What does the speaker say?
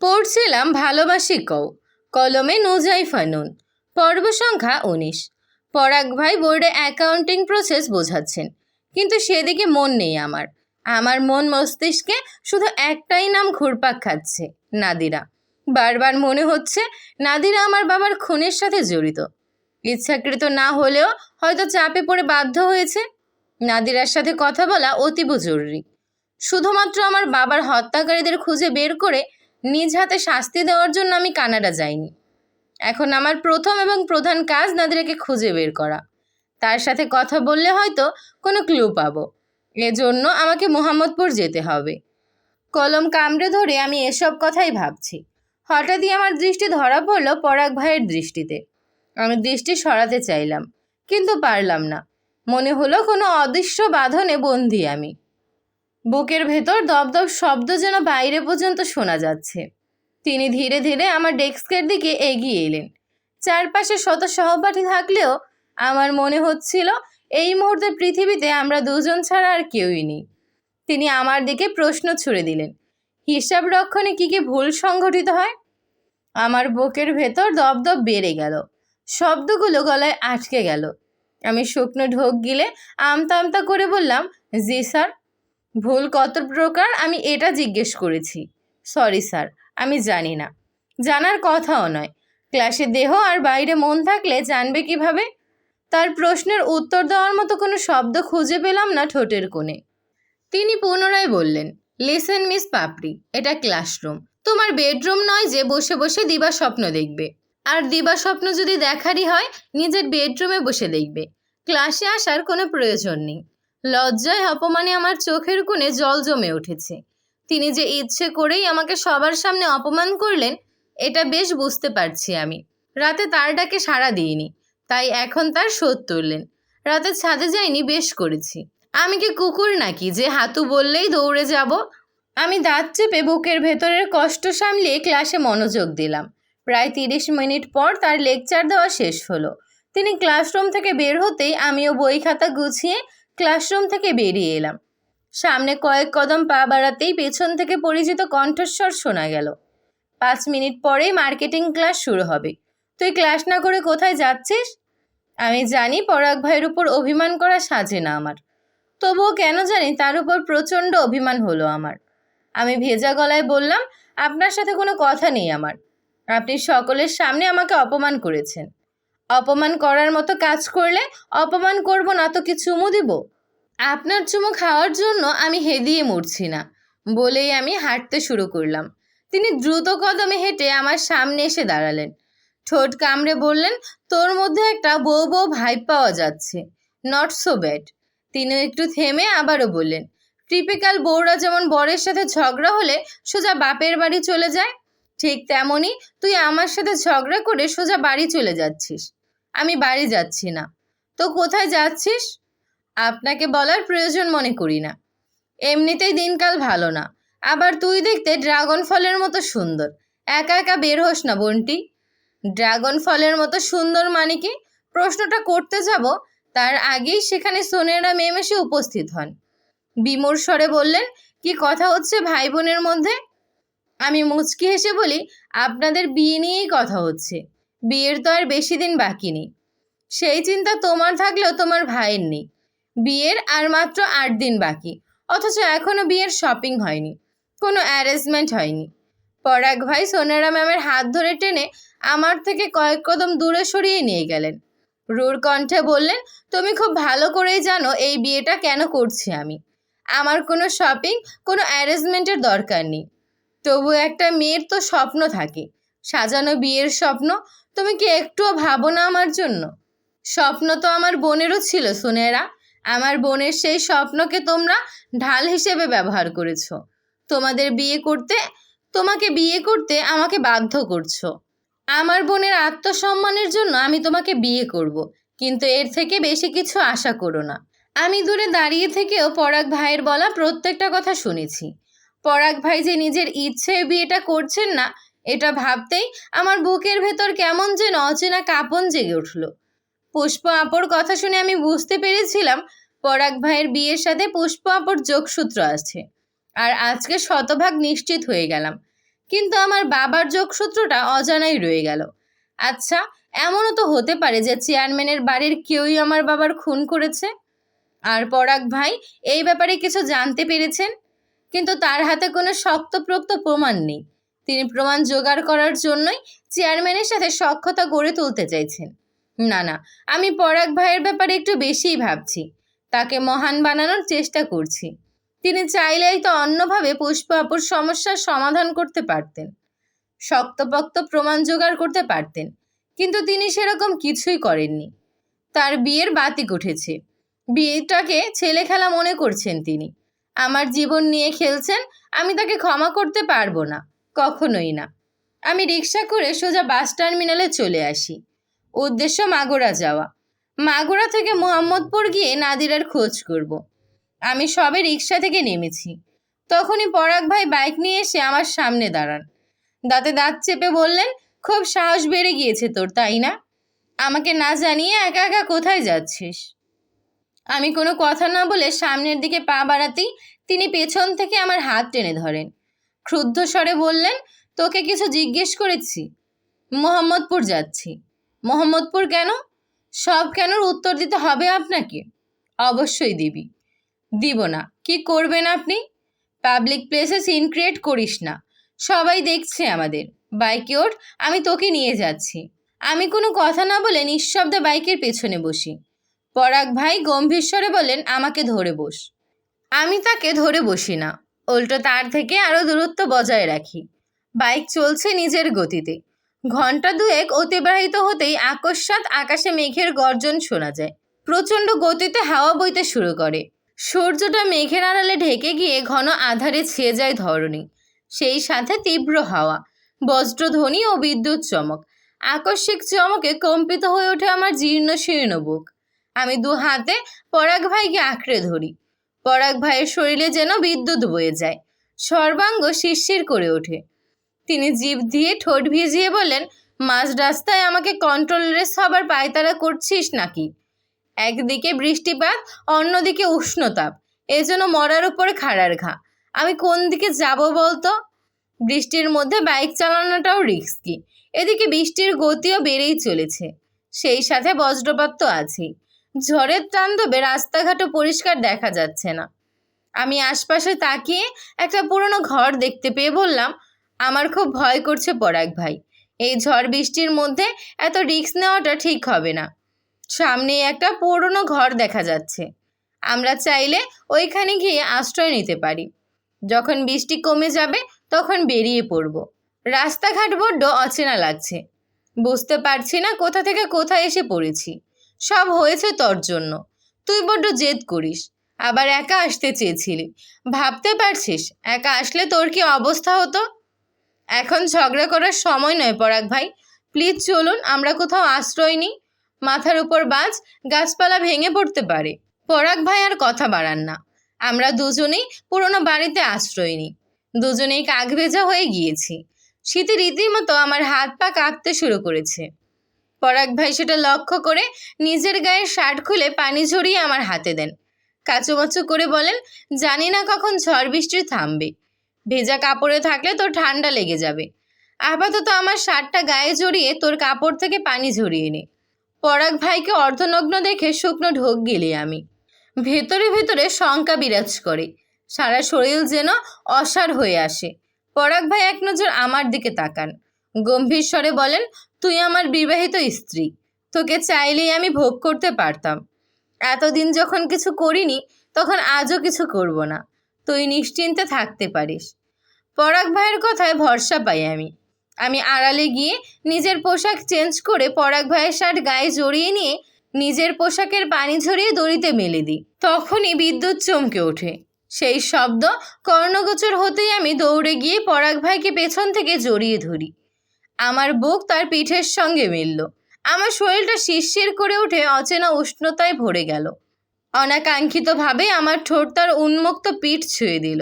পড়ছিলাম ভালোবাসি কও, কলমে নোজাই ফানুন পর্ব সংখ্যা উনিশ। পরাগ ভাই বোর্ডে অ্যাকাউন্টিং প্রসেস বোঝাচ্ছেন, কিন্তু সেদিকে মন নেই আমার। আমার মন মস্তিষ্কে শুধু একটাই নাম ঘুরপাক খাচ্ছে, নাদিরা। বারবার মনে হচ্ছে নাদিরা আমার বাবার খুনের সাথে জড়িত। ইচ্ছাকৃত না হলেও হয়তো চাপে পড়ে বাধ্য হয়েছে। নাদিরার সাথে কথা বলা অতীব জরুরি। শুধুমাত্র আমার বাবার হত্যাকারীদের খুঁজে বের করে নিজ হাতে শাস্তি দেওয়ার জন্য আমি কানাডা যাইনি। এখন আমার প্রথম এবং প্রধান কাজ নাদিরাকে খুঁজে বের করা। তার সাথে কথা বললে হয়তো কোনো ক্লু পাবো। এজন্য আমাকে মোহাম্মদপুর যেতে হবে। কলম কামড়ে ধরে আমি এসব কথাই ভাবছি। হঠাৎই আমার দৃষ্টি ধরা পড়ল পরাগ ভাইয়ের দৃষ্টিতে। আমি দৃষ্টি সরাতে চাইলাম, কিন্তু পারলাম না। মনে হলো কোনো অদৃশ্য বাঁধনে বন্দি আমি। বুকের ভেতর দপদপ শব্দ যেন বাইরে পর্যন্ত শোনা যাচ্ছে। তিনি ধীরে ধীরে আমার ডেস্কের দিকে এগিয়ে এলেন। চারপাশে শত সহপাঠী থাকলেও আমার মনে হচ্ছিল, এই মুহূর্তে পৃথিবীতে আমরা দুজন ছাড়া আর কেউই নেই। তিনি আমার দিকে প্রশ্ন ছুড়ে দিলেন, হিসাব রক্ষণে কী কী ভুল সংঘটিত হয়? আমার বুকের ভেতর দপদপ বেড়ে গেল। শব্দগুলো গলায় আটকে গেল। আমি শুকনো ঢোক গিলে আমতা আমতা করে বললাম, জি স্যার। ভুল কত প্রকার আমি এটা জিজ্ঞেস করেছি। সরি স্যার আমি জানি না। জানার কথাও নয়। ক্লাসে দেহ আর বাইরে মন থাকলে জানবে কীভাবে? তার প্রশ্নের উত্তর দেওয়ার মতো কোনো শব্দ খুঁজে পেলাম না ঠোঁটের কোণে। তিনি পুনরায় বললেন লিসেন মিস পাপড়ি এটা ক্লাসরুম তোমার বেডরুম নয় যে বসে বসে দিবা স্বপ্ন দেখবে। আর দিবা স্বপ্ন যদি দেখারই হয়, নিজের বেডরুমে বসে দেখবে। ক্লাসে আসার কোনো প্রয়োজন নেই। লজ্জায় অপমানে আমার চোখের কোণে জল জমে উঠেছে। তিনি যে ইচ্ছে করেই আমাকে সবার সামনে অপমান করলেন, এটা বেশ বুঝতে পারছি আমি। রাতে তার ডাকে সাড়া দিইনি, তাই এখন তার শোধ তুললেন। রাতে ছাদে যাইনি বেশ করেছি। আমি কি কুকুর নাকি যে হাতু বললেই দৌড়ে যাব? আমি দাঁত চেপে বুকের ভেতরের কষ্ট সামলিয়ে ক্লাসে মনোযোগ দিলাম। প্রায় তিরিশ মিনিট পর তার লেকচার দেওয়া শেষ হলো। তিনি ক্লাসরুম থেকে বের হতেই আমিও বই খাতা গুছিয়ে ক্লাসরুম থেকে বেরিয়ে এলাম। সামনে কয়েক কদম পা বাড়াতেই পেছন থেকে পরিচিত কণ্ঠস্বর শোনা গেল। পাঁচ মিনিট পরেই মার্কেটিং ক্লাস শুরু হবে। তুই ক্লাস না করে কোথায় যাচ্ছিস? আমি জানি পরাগ ভাইয়ের উপর অভিমান করা সাজে না আমার। তবুও কেন জানি তার উপর প্রচণ্ড অভিমান হলো আমার। আমি ভেজা গলায় বললাম, আপনার সাথে কোনো কথা নেই আমার। আপনি সকলের সামনে আমাকে অপমান করেছেন। অপমান করার মতো কাজ করলে অপমান করব না তো কি চুমু দিব? আপনার চুমু খাওয়ার জন্য আমি হেদিয়ে মরছি না, বলেই আমি হাঁটতে শুরু করলাম। তিনি দ্রুত কদমে হেঁটে আমার সামনে এসে দাঁড়ালেন। ঠোঁট কামড়ে বললেন, তোর মধ্যে একটা বউ বউ ভাইব পাওয়া যাচ্ছে নট সো ব্যাড তিনি একটু থেমে আবারও বললেন, টিপিক্যাল বউরা যেমন বরের সাথে ঝগড়া হলে সোজা বাপের বাড়ি চলে যায়, ঠিক তেমনই তুই আমার সাথে ঝগড়া করে সোজা বাড়ি চলে যাচ্ছিস। আমি বাড়ি যাচ্ছি না। তো কোথায় যাচ্ছিস? আপনাকে বলার প্রয়োজন মনে করি না। এমনিতেই দিনকাল ভালো না। আবার তুই দেখতে ড্রাগন ফলের মতো সুন্দর। একা একা বের হোস না, বোনটি। ড্রাগন ফলের মতো সুন্দর মানে কি? প্রশ্নটা করতে যাব, তার আগেই সেখানে সোনেরা মেম এসে উপস্থিত হন। বিমোর স্বরে বললেন, কি কথা হচ্ছে ভাই বোনের মধ্যে? আমি মুচকি হেসে বলি, আপনাদের বিয়ে নিয়েই কথা হচ্ছে। বিয়ের তো আর বেশি দিন বাকি নেই। সেই চিন্তা তোমার থাকলেও তোমার ভাইয়ের নেই। বিয়ের আর মাত্র আট দিন বাকি, অথচ এখনও বিয়ের শপিং হয়নি, কোনো অ্যারেঞ্জমেন্ট হয়নি। পরাগ ভাই সোনারা ম্যামের হাত ধরে টেনে আমার থেকে কয়েক কদম দূরে সরিয়ে নিয়ে গেলেন। রুর কণ্ঠে বললেন, তুমি খুব ভালো করেই জানো এই বিয়েটা কেন করছি আমি। আমার কোনো শপিং কোনো অ্যারেঞ্জমেন্টের দরকার নেই। তবু একটা মেয়ের তো স্বপ্ন থাকে সাজানো বিয়ের স্বপ্ন, তুমি কি একটুও ভাবো না আমার জন্য? স্বপ্ন তো আমার বোনেরও ছিল সোনেরা। আমার বোনের সেই স্বপ্নকে তোমরা ঢাল হিসেবে ব্যবহার করেছ। তোমাদের বিয়ে করতে, তোমাকে বিয়ে করতে আমাকে বাধ্য করছ। আমার বোনের আত্মসম্মানের জন্য আমি তোমাকে বিয়ে করব। কিন্তু এর থেকে বেশি কিছু আশা করো না। আমি দূরে দাঁড়িয়ে থেকেও পরাগ ভাইয়ের বলা প্রত্যেকটা কথা শুনেছি। পরাগ ভাই যে নিজের ইচ্ছে বিয়েটা করছেন না এটা ভাবতেই আমার বুকের ভেতর কেমন যেন অচেনা কাঁপন জেগে উঠল। পুষ্প আপর কথা শুনে আমি বুঝতে পেরেছিলাম পরাগ ভাইয়ের বিয়ের সাথে পুষ্প আপর যোগসূত্র আছে। আর আজকে শতভাগ নিশ্চিত হয়ে গেলাম। কিন্তু আমার বাবার যোগসূত্রটা অজানাই রয়ে গেল। আচ্ছা এমনও তো হতে পারে যে চেয়ারম্যানের বাড়ির কেউই আমার বাবার খুন করেছে? আর পরাগ ভাই এই ব্যাপারে কিছু জানতে পেরেছেন? কিন্তু তার হাতে কোনো শক্তপ্রোক্ত প্রমাণ নেই। তিনি প্রমাণ জোগাড় করার জন্যই চেয়ারম্যানের সাথে সক্ষতা গড়ে তুলতে চাইছেন। না না, আমি পরাগ ভাইয়ের ব্যাপারে একটু বেশিই ভাবছি। তাকে মহান বানানোর চেষ্টা করছি। তিনি চাইলেই তো অন্যভাবে পুষ্প আপুর সমস্যার সমাধান করতে পারতেন। শক্তপোক্ত প্রমাণ জোগাড় করতে পারতেন, কিন্তু তিনি সেরকম কিছুই করেননি। তার বিয়ের বাতিক উঠেছে। বিয়েটাকে ছেলে খেলা মনে করছেন তিনি। আমার জীবন নিয়ে খেলছেন, আমি তাকে ক্ষমা করতে পারব না। কখনোই না। আমি রিক্সা করে সোজা বাস টার্মিনালে চলে আসি। উদ্দেশ্য মাগুরা যাওয়া। মাগুরা থেকে মোহাম্মদপুর গিয়ে নাদিরার খোঁজ করব। আমি সবে রিক্সা থেকে নেমেছি। তখনই পরাগ ভাই বাইক নিয়ে এসে আমার সামনে দাঁড়ান। দাঁতে দাঁত চেপে বললেন, খুব সাহস বেড়ে গিয়েছে তোর, তাই না? আমাকে না জানিয়ে একা একা কোথায় যাচ্ছিস? আমি কোনো কথা না বলে সামনের দিকে পা বাড়াতেই তিনি পেছন থেকে আমার হাত টেনে ধরেন। ক্ষুব্ধ স্বরে বললেন, তোকে কিছু জিজ্ঞেস করেছি। মোহাম্মদপুর যাচ্ছি। মোহাম্মদপুর কেন? সব কেনর উত্তর দিতে হবে আপনাকে? অবশ্যই দিবি। দিব না। কি করবেন আপনি? পাবলিক প্লেসে সিন ক্রিয়েট করিস না। সবাই দেখছে আমাদের। বাইকে ওঠ, আমি তোকে নিয়ে যাচ্ছি। আমি কোনো কথা না বলে নিঃশব্দে বাইকের পেছনে বসি। পরাগ ভাই গম্ভীর স্বরে বলেন আমাকে ধরে বস। আমি তাকে ধরে বসি না। উল্টো তার থেকে আরও দূরত্ব বজায় রাখি। বাইক চলছে নিজের গতিতে। ঘণ্টা দুয়েক অতিবাহিত হতেই আকস্মাৎ আকাশে মেঘের গর্জন শোনা যায়। প্রচণ্ড গতিতে হাওয়া বইতে শুরু করে। সূর্যটা মেঘের আড়ালে ঢেকে গিয়ে ঘন আধারে ছেয়ে যায় ধরণী। সেই সাথে তীব্র হাওয়া, বজ্রধ্বনি ও বিদ্যুৎ চমক। আকস্মিক চমকে কম্পিত হয়ে ওঠে আমার জীর্ণ শীর্ণ বুক। আমি দু হাতে পরাগ ভাইকে আঁকড়ে ধরি। পরাগ ভাইয়ের শরীরে যেন বিদ্যুৎ বয়ে যায়। সর্বাঙ্গ শিরশির করে ওঠে। তিনি জিভ দিয়ে ঠোঁট ভিজিয়ে বললেন, মাঝ রাস্তায় আমাকে কন্ট্রোললেস হবার পায়তারা করছিস নাকি? একদিকে বৃষ্টিপাত, অন্যদিকে উষ্ণতাপ। এজন্য মরার উপরে খাড়ার ঘা। আমি কোন দিকে যাব বলতো? বৃষ্টির মধ্যে বাইক চালানোটাও রিস্কি এদিকে বৃষ্টির গতিও বেড়েই চলেছে। সেই সাথে বজ্রপাত তো আছেই। ঝড়ের তাণ্ডবে রাস্তাঘাটও পরিষ্কার দেখা যাচ্ছে না। আমি আশপাশে তাকিয়ে একটা পুরনো ঘর দেখতে পেয়ে বললাম, আমার খুব ভয় করছে পরাগ ভাই। এই ঝড় বৃষ্টির মধ্যে এত রিস্ক নেওয়াটা ঠিক হবে না। সামনে একটা পুরনো ঘর দেখা যাচ্ছে। আমরা চাইলে ওইখানে গিয়ে আশ্রয় নিতে পারি। যখন বৃষ্টি কমে যাবে তখন বেরিয়ে পড়ব। রাস্তাঘাট বড্ড অচেনা লাগছে। বুঝতে পারছি না কোথা থেকে কোথায় এসে পড়েছি। সব হয়েছে তোর জন্য। তুই বড্ড জেদ করিস। আবার একা আসতে চেয়েছিলি। ভাবতে পারছিস, একা আসলে তোর কি অবস্থা হতো? এখন ঝগড়া করার সময় নয় পরাগ ভাই। প্লিজ চলুন, আমরা কোথাও আশ্রয় নিই। মাথার উপর বাজ, গাছপালা ভেঙে পড়তে পারে। পরাগ ভাই আর কথা বাড়ান না। আমরা দুজনেই পুরনো বাড়িতে আশ্রয় নিই। দুজনেই কাক ভেজা হয়ে গিয়েছি। শীতে রীতিমতো আমার হাত পা কাঁপতে শুরু করেছে। পরাগ ভাই সেটা লক্ষ্য করে নিজের গায়ের শার্ট খুলে পানি ঝরিয়ে আমার হাতে দেন। কাচুমাচু করে বলেন, জানি না কখন ঝড় বৃষ্টি থামবে। ভেজা কাপড়ে থাকলে তোর ঠান্ডা লেগে যাবে। আপাতত আমার শার্টটা গায়ে জড়িয়ে তোর কাপড় থেকে পানি ঝরিয়ে নে। পরাগ ভাইকে অর্ধনগ্ন দেখে শুকনো ঢোক গেলি আমি। ভেতরে ভেতরে শঙ্কা বিরাজ করে। সারা শরীর যেন অসার হয়ে আসে। পরাগ ভাই এক নজর আমার দিকে তাকান। গম্ভীর স্বরে বলেন তুই আমার বিবাহিত স্ত্রী। তোকে চাইলেই আমি ভোগ করতে পারতাম। এতদিন যখন কিছু করিনি, তখন আজও কিছু করব না। তুই নিশ্চিন্তে থাকতে পারিস। পরাগ ভাইয়ের কথায় ভরসা পাই আমি। আমি আড়ালে গিয়ে নিজের পোশাক চেঞ্জ করে পরাগ ভাইয়ের শার্ট গায়ে জড়িয়ে নিয়ে নিজের পোশাকের পানি ঝরিয়ে দড়িতে মেলে দিই। তখনই বিদ্যুৎ চমকে ওঠে। সেই শব্দ কর্ণগোচর হতেই আমি দৌড়ে গিয়ে পরাগ ভাইকে পেছন থেকে জড়িয়ে ধরি। আমার বুক তার পিঠের সঙ্গে মিলল। আমার শরীরটা শিরশির করে উঠে অচেনা উষ্ণতায় ভরে গেল। অনাকাঙ্ক্ষিতভাবে আমার ঠোঁট তার উন্মুক্ত পিঠ ছুঁয়ে দিল।